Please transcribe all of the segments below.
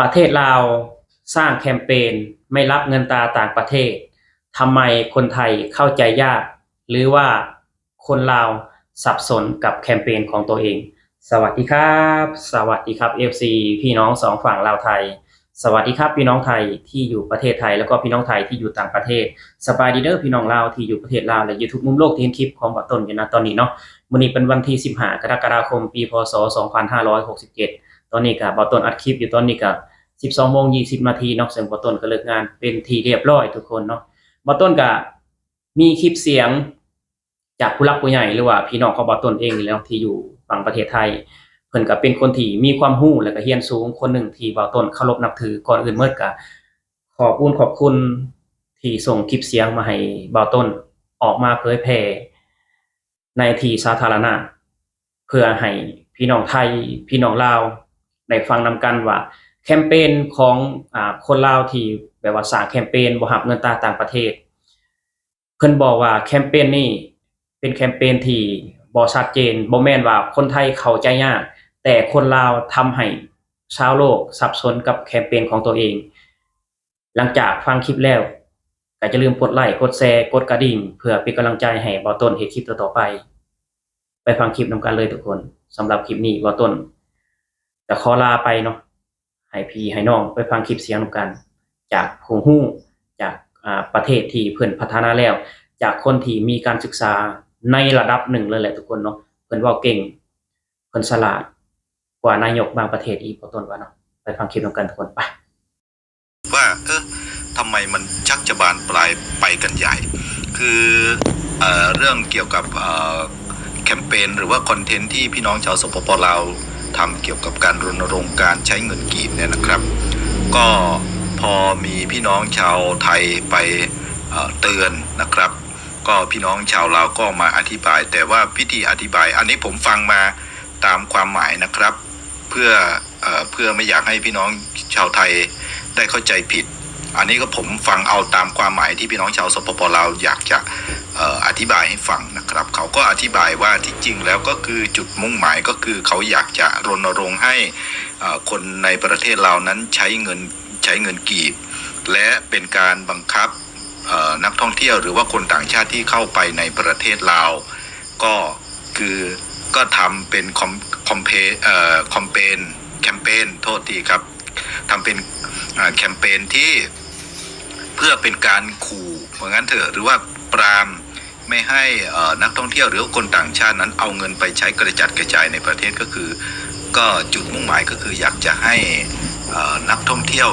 ประเทศลาวสร้างแคมเปญไม่รับเงินตาต่างประเทศทำไมคนไทยเข้าใจยาก หรือว่าคนลาวสับสนกับแคมเปญของตัวเอง สวัสดีครับ สวัสดีครับ FC พี่น้องสองฝั่งลาวไทย สวัสดีครับพี่น้องไทยที่อยู่ประเทศไทย แล้วก็พี่น้องไทยที่อยู่ต่างประเทศสบายดีเด้อพี่น้องลาวที่อยู่ประเทศลาวและยูทูบมุมโลกที่เห็นคลิปของบัตต้นอยู่นะตอนนี้เนาะมื้อนี้เป็นวันที่ 15 กรกฎาคม ปี พศ 2567 ตอนนี้ก็บัตต้นอัดคลิปอยู่ตอนนี้ก็12โมง20นาทีเนาะซึ่งบัตต้นก็เลิกงานเป็นทีเรียบร้อยทุกคนเนาะบัตต้นก็มีคลิปเสียงจากผู้หลักผู้ใหญ่หรือว่าพี่น้องของบัตต้นเองและเนาะที่อยู่ฝั่งประเทศไทยเพิ่นก็เป็นคนที่มีความรู้และก็เรียนสูงคนหนึ่งที่บ่าวต้นเคารพนับถือก่อนอื่นเมื่อก็ขอบคุณขอบคุณที่ส่งคลิปเสียงมาให้บ่าวต้นออกมาเผยแพร่ในที่สาธารณะ เพื่อให้พี่น้องไทย พี่น้องลาว ได้ฟังนำกันว่าแคมเปญของอ่าคนลาวที่แบบว่าสร้างแคมเปญบ่รับเงินตาต่างประเทศ เพิ่นบอกว่าแคมเปญนี้เป็นแคมเปญที่บ่ชัดเจนบ่แม่นว่าคนไทยเข้าใจยากแต่คนลาวทำให้ชาวโลกสับสนกับแคมเปญของตัวเอง หลังจากฟังคลิปแล้วก็อย่าลืมกดไลค์กดแชร์กดกระดิ่งเพื่อเป็นกำลังใจให้บ่ต้นเฮ็ดคลิปต่อๆไป ไปฟังคลิปนำกันเลยทุกคนสำหรับคลิปนี้บ่ต้น จะขอลาไปเนาะให้พี่ให้น้องไปฟังคลิปเสียงกัน จากผู้ฮู้จากประเทศที่เพิ่อนพัฒนาแล้ว จากคนที่มีการศึกษาในระดับหนึ่งเลยแหละทุกคนเนาะเพิ่อนว้าเก่งเพิ่อนฉลาดกว่านายกบางประเทศอีกพอต้นว่าเนาะไปฟังคลิปกันทุกคนไปว่าเออทำไมมันชักจะบานปลายไปกันใหญ่ คือเออเรื่องเกี่ยวกับแคมเปญหรือว่าคอนเทนต์ที่พี่น้องชาวสปปลาว ทำเกี่ยวกับการรณรงค์การใช้เงินกีบเนี่ยนะครับ ก็พอมีพี่น้องชาวไทยไปเตือนนะครับ ก็พี่น้องชาวลาวก็มาอธิบาย แต่ว่าพิธีอธิบาย อันนี้ผมฟังมาตามความหมายนะครับ เพื่อเอเพื่อไม่อยากให้พี่น้องชาวไทยได้เข้าใจผิด อันนี้ก็ผมฟังเอาตามความหมายที่พี่น้องชาวสปปลาวอยากจะอธิบายให้ฟังนะครับ เขาก็อธิบายว่าที่จริงแล้วก็คือจุดมุ่งหมายก็คือเขาอยากจะรณรงค์ให้คนในประเทศเรานั้นใช้เงินใช้เงินกีบ และเป็นการบังคับนักท่องเที่ยวหรือว่าคนต่างชาติที่เข้าไปในประเทศลาวก็คือก็ทำเป็นคอมคอมเพเอ่อคอมเปนแคมเปญโทษทีครับทำเป็นแคมเปญที่ เพื่อเป็นการขู่เหมือนกันเถอะหรือว่าปรามไม่ให้นักท่องเที่ยวหรือคนต่างชาตินั้นเอาเงินไปใช้กระจัดกระจายในประเทศก็คือ ก็จุดมุ่งหมายก็คืออยากจะให้นักท่องเที่ยว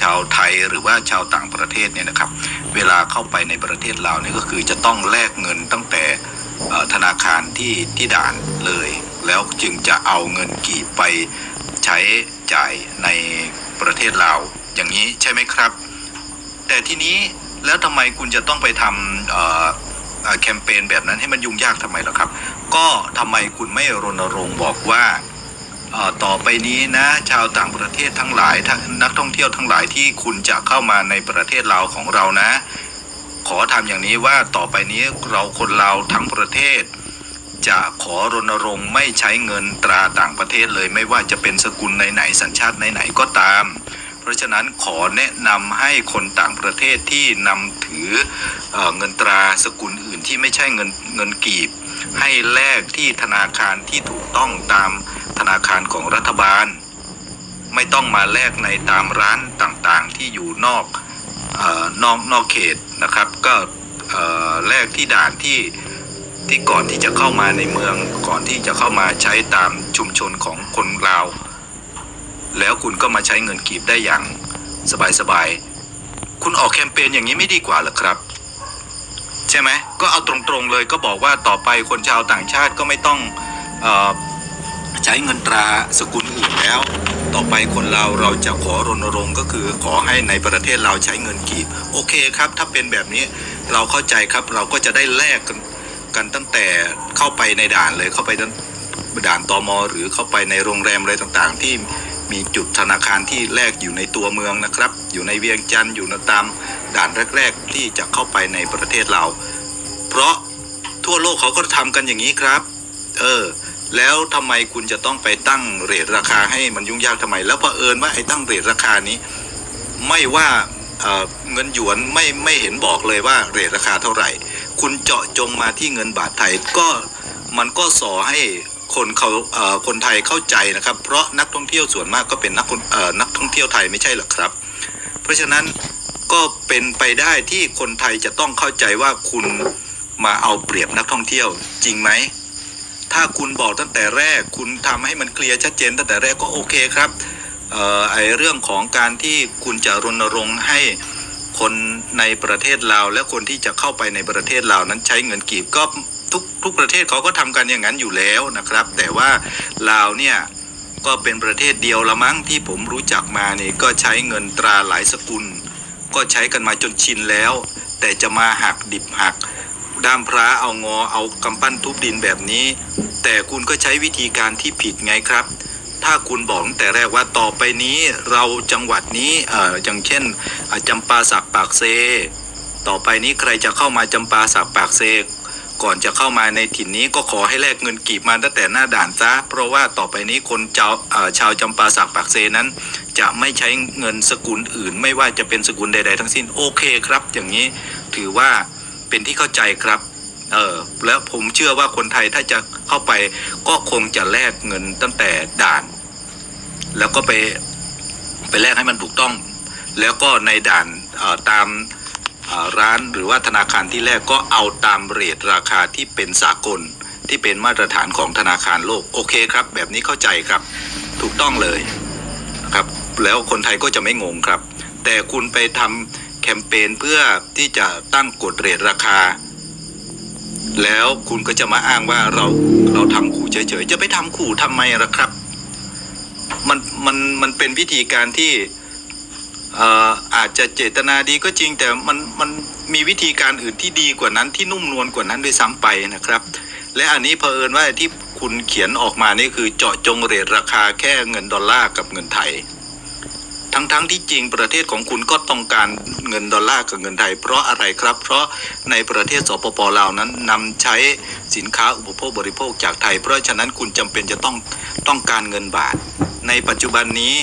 ชาวไทยหรือว่าชาวต่างประเทศเนี่ยนะครับ เวลาเข้าไปในประเทศลาวเนี่ยก็คือจะต้องแลกเงินตั้งแต่ธนาคารที่ที่ด่านเลย แล้วจึงจะเอาเงินกีบไปใช้จ่ายในประเทศลาวอย่างนี้ใช่ไหมครับ แต่ทีนี้แล้วทำไมคุณจะต้องไปทำแคมเปญแบบนั้นให้มันยุ่งยากทำไมล่ะครับ ก็ทำไมคุณไม่รณรงค์บอกว่าต่อไปนี้นะชาวต่างประเทศทั้งหลายนักท่องเที่ยวทั้งหลายที่คุณจะเข้ามาในประเทศลาของเรานะ ขอทำอย่างนี้ว่าต่อไปนี้เราคนลาทั้งประเทศ จะขอรณรงค์ไม่ใช้เงินตราต่างประเทศเลย ไม่ว่าจะเป็นสกุลไหนๆสัญชาติไหนๆก็ตาม ราะฉะนั้นขอแนะนำให้คนต่างประเทศที่นำถือเอเงินตราสกุลอื่นที่ไม่ใช่เงินเงินกีบ ให้แลกที่ธนาคารที่ถูกต้องตามธนาคารของรัฐบาล ไม่ต้องมาแลกในตามร้านต่างๆที่อยู่นอกอนอกนอกเขตนะครับ ก็แลกที่ด่านที่ที่ก่อนที่จะเข้ามาในเมืองก่อนที่จะเข้ามาใช้ตามชุมชนของคนลาว แล้วคุณก็มาใช้เงินกีบได้อย่างสบายๆ คุณออกแคมเปญอย่างนี้ไม่ดีกว่าหรอครับ ใช่ไหมก็เอาตรงๆเลยก็บอกว่าต่อไปคนชาวต่างชาติก็ไม่ต้องอใช้เงินตราสกุลอื่นแล้ว ต่อไปคนเราเราจะขอรณรงค์ก็คือขอให้ในประเทศเราใช้เงินกีบ โอเคครับ ถ้าเป็นแบบนี้เราเข้าใจครับเราก็จะได้แลกกันกันตั้งแต่เข้าไปในด่านเลยเข้าไปตั้งด่านตอมอหรือเข้าไปในโรงแรมอะไรต่างๆ ที่ มีจุดธนาคารที่แลกอยู่ในตัวเมืองนะครับ อยู่ในเวียงจันทร์อยู่ในตามด่านแรก ๆ ที่จะเข้าไปในประเทศเรา เพราะทั่วโลกเขาก็ทำกันอย่างนี้ครับ เออ แล้วทำไมคุณจะต้องไปตั้งเรทราคาให้มันยุ่งยากทำไม แล้วเผอิญว่าไอ้ตั้งเรทราคานี้ ไม่ว่าเออเงินหยวนไม่ไม่เห็นบอกเลยว่าเรทราคาเท่าไหร่ คุณเจาะจงมาที่เงินบาทไทยก็มันก็ส่อให้ คนเขาเคนไทยเข้าใจนะครับ เพราะนักท่องเที่ยวส่วนมากก็เป็นนักนักท่องเที่ยวไทยไม่ใช่หรอครับ เพราะฉะนั้นก็เป็นไปได้ที่คนไทยจะต้องเข้าใจว่าคุณมาเอาเปรียบนักท่องเที่ยวจริงไหม ถ้าคุณบอกตั้งแต่แรก คุณทำให้มันเคลียร์ชัดเจนตั้งแต่แรกก็โอเคครับออไอเรื่องของการที่คุณจะรณรงค์ให้คนในประเทศลาวและคนที่จะเข้าไปในประเทศลาวนั้นใช้เงินกีบก็ ทุกประเทศเขาก็ทำกันอย่างนั้นอยู่แล้วนะครับ แต่ว่าลาวเนี่ยก็เป็นประเทศเดียวละมั้งที่ผมรู้จักมาเนี่ยก็ใช้เงินตราหลายสกุล ก็ใช้กันมาจนชินแล้ว แต่จะมาหักดิบหักด้ามพระเอางอเอากำปั้นทุบดินแบบนี้ แต่คุณก็ใช้วิธีการที่ผิดไงครับ ถ้าคุณบอกตั้งแต่แรกว่าต่อไปนี้เราจังหวัดนี้เอ่ออย่างเช่นจำปาสักปากเซ ต่อไปนี้ใครจะเข้ามาจำปาสักปากเซ ก่อนจะเข้ามาในถิ่นนี้ก็ขอให้แลกเงินกีบมาตั้งแต่หน้าด่านซะ เพราะว่าต่อไปนี้คนเจ้าเอ่อชาวจำปาสักปากเซนั้น จะไม่ใช้เงินสกุลอื่น ไม่ว่าจะเป็นสกุลใด ๆ ทั้งสิ้นโอเคครับ อย่างนี้ถือว่าเป็นที่เข้าใจครับเออแล้วผมเชื่อว่าคนไทยถ้าจะเข้าไปก็คงจะแลกเงินตั้งแต่ด่าน แล้วก็ไปไปแลกให้มันถูกต้อง แล้วก็ในด่านออตาม ร้านหรือว่าธนาคารที่แรกก็เอาตามเรทราคาที่เป็นสากล ที่เป็นมาตรฐานของธนาคารโลก โอเคครับ แบบนี้เข้าใจครับ ถูกต้องเลยครับ แล้วคนไทยก็จะไม่งงครับ แต่คุณไปทำแคมเปญเพื่อที่จะตั้งกฎเรทราคา แล้วคุณก็จะมาอ้างว่าเราเราทำขู่เฉยๆ จะไปทำขู่ทำไมล่ะครับ มันมันมันเป็นวิธีการที่ อาจจะเจตนาดีก็จริงแต่มันมันมีวิธีการอื่นที่ดีกว่านั้นที่นุ่มนวลกว่านั้นด้วยซ้ำไปนะครับ และอันนี้เผอิญว่าที่คุณเขียนออกมานี่คือเจาะจงเรทราคาแค่เงินดอลลาร์กับเงินไทย ทั้งๆที่จริงประเทศของคุณก็ต้องการเงินดอลลาร์กับเงินไทย เพราะอะไรครับ เพราะในประเทศสปปลาวนั้นนำใช้สินค้าอุปโภคบริโภคจากไทย เพราะฉะนั้นคุณจำเป็นจะต้องต้องการเงินบาท ในปัจจุบันนี้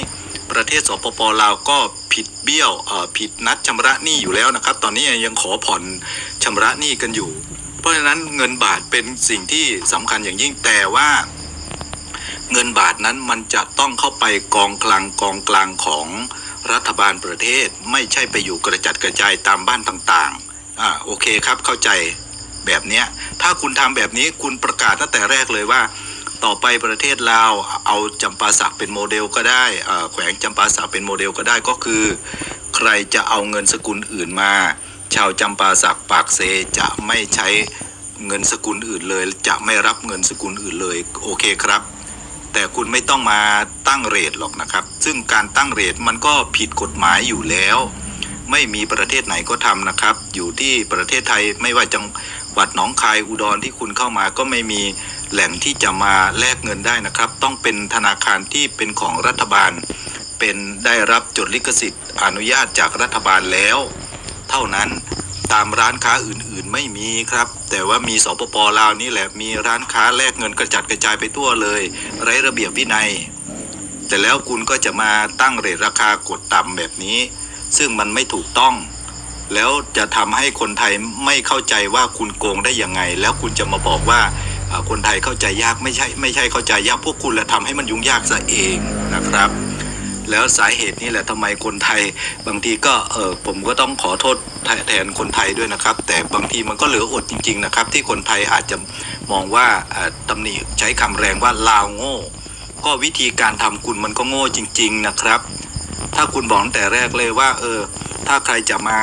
ประเทศสปปลาวก็ผิดเบี้ยวผิดนัดชำระหนี้อยู่แล้วนะครับ ตอนนี้ยังขอผ่อนชำระหนี้กันอยู่ เพราะฉะนั้นเงินบาทเป็นสิ่งที่สำคัญอย่างยิ่งแต่ว่าเงินบาทนั้นมันจะต้องเข้าไปกองกลางกองกลางของรัฐบาลประเทศไม่ใช่ไปอยู่กระจัดกระจายตามบ้านต่างๆ อ่าโอเคครับเข้าใจแบบนี้ถ้าคุณทำแบบนี้คุณประกาศตั้งแต่แรกเลยว่า ต่อไปประเทศลาวเอาจำปาสักเป็นโมเดลก็ได้แขวงจำปาสักเป็นโมเดลก็ได้ก็คือ ใครจะเอาเงินสกุลอื่นมา ชาวจำปาสักปากเซจะไม่ใช้เงินสกุลอื่นเลย จะไม่รับเงินสกุลอื่นเลยโอเคครับ แต่คุณไม่ต้องมาตั้งเรทหรอกนะครับ ซึ่งการตั้งเรทมันก็ผิดกฎหมายอยู่แล้ว ไม่มีประเทศไหนก็ทำนะครับ อยู่ที่ประเทศไทยไม่ว่าจัง หวัดหนองคายอุดรที่คุณเข้ามาก็ไม่มีแหล่งที่จะมาแลกเงินได้นะครับ ต้องเป็นธนาคารที่เป็นของรัฐบาล เป็นได้รับจดลิขสิทธิ์ อนุญาตจากรัฐบาลแล้ว เท่านั้นตามร้านค้าอื่นๆไม่มีครับ แต่ว่ามีสปปลาวนี่แหละมีร้านค้าแลกเงินกระจัดกระจายไปทั่วเลย ไร้ระเบียบวินัย แต่แล้วคุณก็จะมาตั้งเรทราคากดต่ำแบบนี้ ซึ่งมันไม่ถูกต้อง แล้วจะทำให้คนไทยไม่เข้าใจว่าคุณโกงได้ยังไง แล้วคุณจะมาบอกว่าคนไทยเข้าใจยากไม่ใช่ไม่ใช่เข้าใจยากพวกคุณแหละทำให้มันยุ่งยากซะเองนะครับ แล้วสาเหตุนี่แหละทำไมคนไทยบางทีก็เออผมก็ต้องขอโทษแทนคนไทยด้วยนะครับ แต่บางทีมันก็เหลืออดจริง ๆนะครับ ที่คนไทยอาจจะมองว่าเอ่อตำหนิใช้คำแรงว่าลาวโง่ ก็วิธีการทำคุณมันก็โง่จริง ๆนะครับ ถ้าคุณบอกตั้งแต่แรกเลยว่าเออถ้าใครจะมา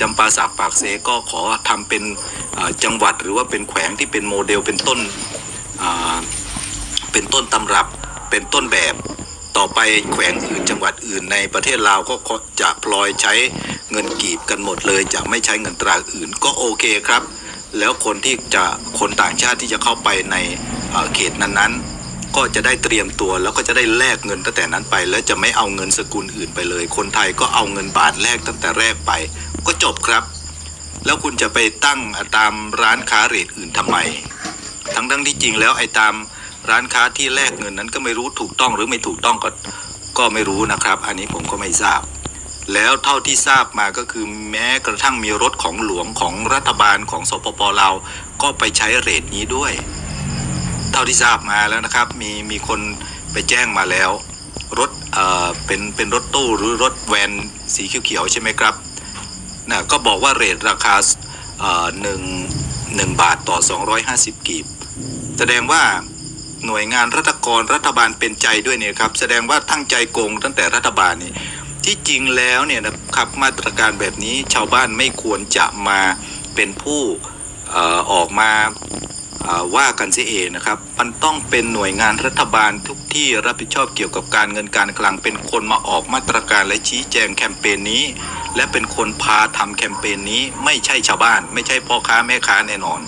จำปาสักปากเซก็ขอทำเป็นจังหวัดหรือว่าเป็นแขวงที่เป็นโมเดลเป็นต้นเป็นต้นตำรับเป็นต้นแบบต่อไปแขวงอื่นจังหวัดอื่นในประเทศลาวก็จะพลอยใช้เงินกีบกันหมดเลย จะไม่ใช้เงินตราอื่นก็โอเคครับ แล้วคนที่จะคนต่างชาติที่จะเข้าไปในเอ่อเขตนั้นๆ ก็จะได้เตรียมตัวแล้วก็จะได้แลกเงินตั้งแต่นั้นไป แล้วจะไม่เอาเงินสกุลอื่นไปเลย คนไทยก็เอาเงินบาทแลกตั้งแต่แรกไป ก็จบครับ แล้วคุณจะไปตั้งตามร้านค้าเรทอื่นทำไม ทั้งทั้งที่จริงแล้วไอ้ตามร้านค้าที่แลกเงินนั้นก็ไม่รู้ถูกต้องหรือไม่ถูกต้องก็ก็ไม่รู้นะครับ อันนี้ผมก็ไม่ทราบ แล้วเท่าที่ทราบมาก็คือแม้กระทั่งมีรถของหลวงของรัฐบาลของสปปลาวก็ไปใช้เรทนี้ด้วย เท่าที่ทราบมาแล้วนะครับ มีมีคนไปแจ้งมาแล้ว รถเอ่อเป็นเป็นรถตู้หรือรถแวนสีเขียวๆใช่ไหมครับ นะก็บอกว่าเรทราคาหนึ่งหนึ่งบาทต่อ 250 กีบ แสดงว่าหน่วยงานรัฐกรรัฐบาลเป็นใจด้วยเนี่ยครับ แสดงว่าตั้งใจโกงตั้งแต่รัฐบาลนี่ที่จริงแล้วเนี่ยนะครับมาตรการแบบนี้ชาวบ้านไม่ควรจะมาเป็นผู้อออกมาว่ากันเสียเองนะครับ มันต้องเป็นหน่วยงานรัฐบาลทุกที่รับผิดชอบเกี่ยวกับการเงินการคลังเป็นคนมาออกมาตรการและชี้แจงแคมเปญนี้ และเป็นคนพาทำแคมเปญนี้ไม่ใช่ชาวบ้าน ไม่ใช่พ่อค้าแม่ค้าแน่นอน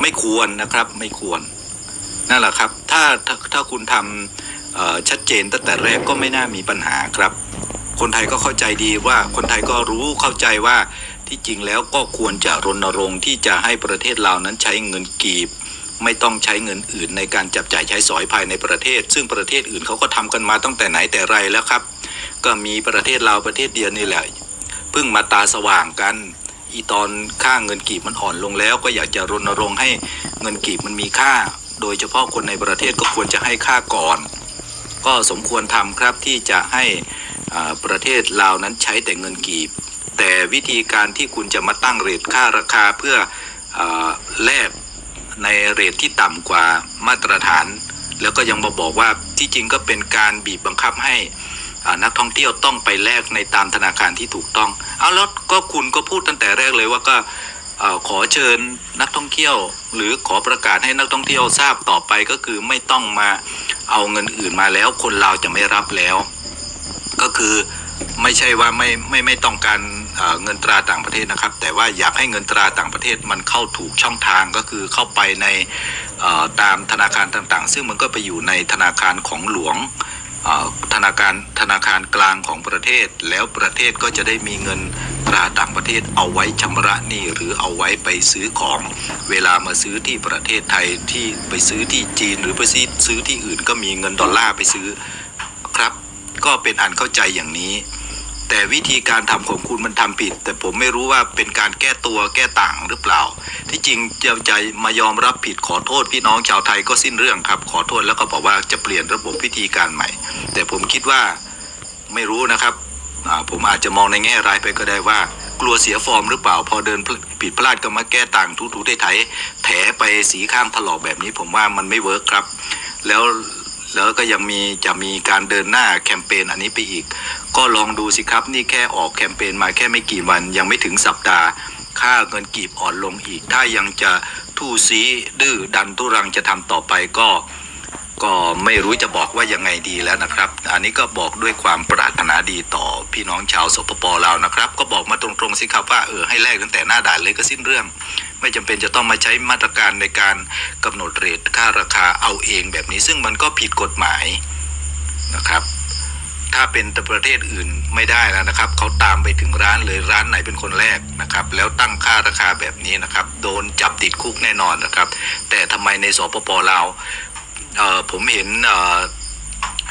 ไม่ควรนะครับไม่ควรนั่นแหละครับถ้าถ้าถ้าคุณทำชัดเจนตั้งแต่แรกก็ไม่น่ามีปัญหาครับ คนไทยก็เข้าใจดีว่าคนไทยก็รู้เข้าใจว่าที่จริงแล้วก็ควรจะรณรงค์ที่จะให้ประเทศเรานั้นใช้เงินกีบ ไม่ต้องใช้เงินอื่นในการจับจ่ายใช้สอยภายในประเทศ ซึ่งประเทศอื่นเขาก็ทำกันมาตั้งแต่ไหนแต่ไรแล้วครับ ก็มีประเทศเราประเทศเดียวนี่แหละ เพิ่งมาตาสว่างกัน อีตอนค่าเงินกีบมันอ่อนลงแล้ว ก็อยากจะรณรงค์ให้เงินกีบมันมีค่า โดยเฉพาะคนในประเทศก็ควรจะให้ค่าก่อน ก็สมควรทำครับที่จะให้ประเทศลาวนั้นใช้แต่เงินกีบ แต่วิธีการที่คุณจะมาตั้งเรทค่าราคาเพื่ออแลกในเรทที่ต่ำกว่ามาตรฐาน แล้วก็ยังมาบอกว่าที่จริงก็เป็นการบีบบังคับให้ นักท่องเที่ยวต้องไปแลกในตามธนาคารที่ถูกต้องเอาแล้วก็คุณก็พูดตั้งแต่แรกเลยว่าก็ขอเชิญนักท่องเที่ยว หรือขอประกาศให้นักท่องเที่ยวทราบต่อไปก็คือไม่ต้องมาเอาเงินอื่นมาแล้ว คนเราวจะไม่รับแล้ว ก็คือไม่ใช่ว่าไม่ไม่ไม่ต้องการเงินตราต่างประเทศนะครับ แต่ว่าอยากให้เงินตราต่างประเทศมันเข้าถูกช่องทางก็คือเข้าไปในตามธนาคารต่างๆ ซึ่งมันก็ไปอยู่ในธนาคารของหลวง ธนาคารธนาคารกลางของประเทศ แล้วประเทศก็จะได้มีเงินตราต่างประเทศเอาไว้ชำระหนี้หรือเอาไว้ไปซื้อของ เวลามาซื้อที่ประเทศไทยที่ไปซื้อที่จีนหรือไปซื้อซื้อที่อื่นก็มีเงินดอลลาร์ไปซื้อครับ ก็เป็นอันเข้าใจอย่างนี้ แต่วิธีการทำของคุณมันทำผิด แต่ผมไม่รู้ว่าเป็นการแก้ตัวแก้ต่างหรือเปล่า ที่จริงจะใจมายอมรับผิดขอโทษพี่น้องชาวไทยก็สิ้นเรื่องครับ ขอโทษแล้วก็บอกว่าจะเปลี่ยนระบบวิธีการใหม่ แต่ผมคิดว่าไม่รู้นะครับผมอาจจะมองในแง่ร้ายไปก็ได้ว่า กลัวเสียฟอร์มหรือเปล่า พอเดินผิดพลาดก็มาแก้ต่างทุๆไถๆแถไปสีข้างถลอกแบบนี้ผมว่ามันไม่เวิร์คครับ แล้ว แล้วก็ยังมีจะมีการเดินหน้าแคมเปญอันนี้ไปอีก ก็ลองดูสิครับนี่แค่ออกแคมเปญมาแค่ไม่กี่วัน ยังไม่ถึงสัปดาห์ ค่าเงินกีบอ่อนลงอีก ถ้ายังจะทู่ซีดื้อดันทุรังจะทำต่อไปก็ก็ไม่รู้จะบอกว่ายังไงดีแล้วนะครับ อันนี้ก็บอกด้วยความปรารถนาดีต่อพี่น้องชาวสปปลาวนะครับ ก็บอกมาตรงๆสิครับว่าเออให้แลกตั้งแต่หน้าด่านเลยก็สิ้นเรื่อง ไม่จำเป็นจะต้องมาใช้มาตรการในการกำหนดเรทค่าราคาเอาเองแบบนี้ ซึ่งมันก็ผิดกฎหมายนะครับถ้าเป็นประเทศอื่นไม่ได้แล้วนะครับ เขาตามไปถึงร้านเลยร้านไหนเป็นคนแรกนะครับ แล้วตั้งค่าราคาแบบนี้นะครับ โดนจับติดคุกแน่นอนนะครับ แต่ทำไมในสปปลาวเผมเห็น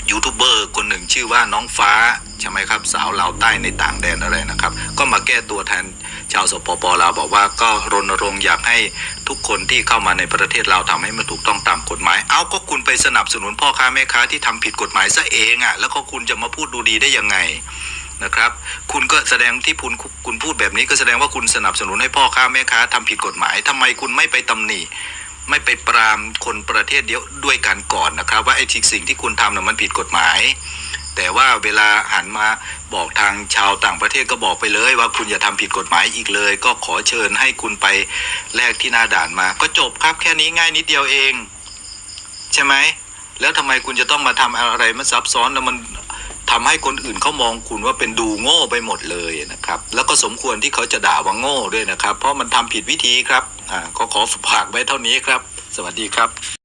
ยูทูบเบอร์คนหนึ่งชื่อว่าน้องฟ้า ใช่ไหมครับ สาวลาวใต้ในต่างแดนอะไรนะครับ ก็มาแก้ตัวแทนชาวสปปลาวบอกว่าก็รณรงค์อยากให้ทุกคนที่เข้ามาในประเทศเราวทำให้มันถูกต้องตามกฎหมาย เอาก็คุณไปสนับสนุนพ่อค้าแม่ค้าที่ทำผิดกฎหมายซะเองอะ่ะแล้วก็คุณจะมาพูดดูดีได้ยังไงนะครับ คุณก็แสดงที่คุณคุณพูดแบบนี้ก็แสดงว่าคุณสนับสนุนให้พ่อค้าแม่ค้าทำผิดกฎหมายทำไมคุณไม่ไปตำหนิไม่ไปปรามคนประเทศเดียวด้วยกันก่อนนะครับ ว่าไอ้สิ่งที่คุณทำน่ะมันผิดกฎหมาย แต่ว่าเวลาหันมาบอกทางชาวต่างประเทศก็บอกไปเลยว่าคุณอย่าทำผิดกฎหมายอีกเลย ก็ขอเชิญให้คุณไปแลกที่หน้าด่านมา ก็จบครับแค่นี้ง่ายนิดเดียวเอง ใช่ไหมแล้วทำไมคุณจะต้องมาทำอะไรมันซับซ้อนแล้วมันทำให้คนอื่นเขามองคุณว่าเป็นดูโง่ไปหมดเลยนะครับ แล้วก็สมควรที่เขาจะด่าว่าโง่ด้วยนะครับ เพราะมันทำผิดวิธีครับอ่าก็ขอฝากไว้เท่านี้ครับ สวัสดีครับ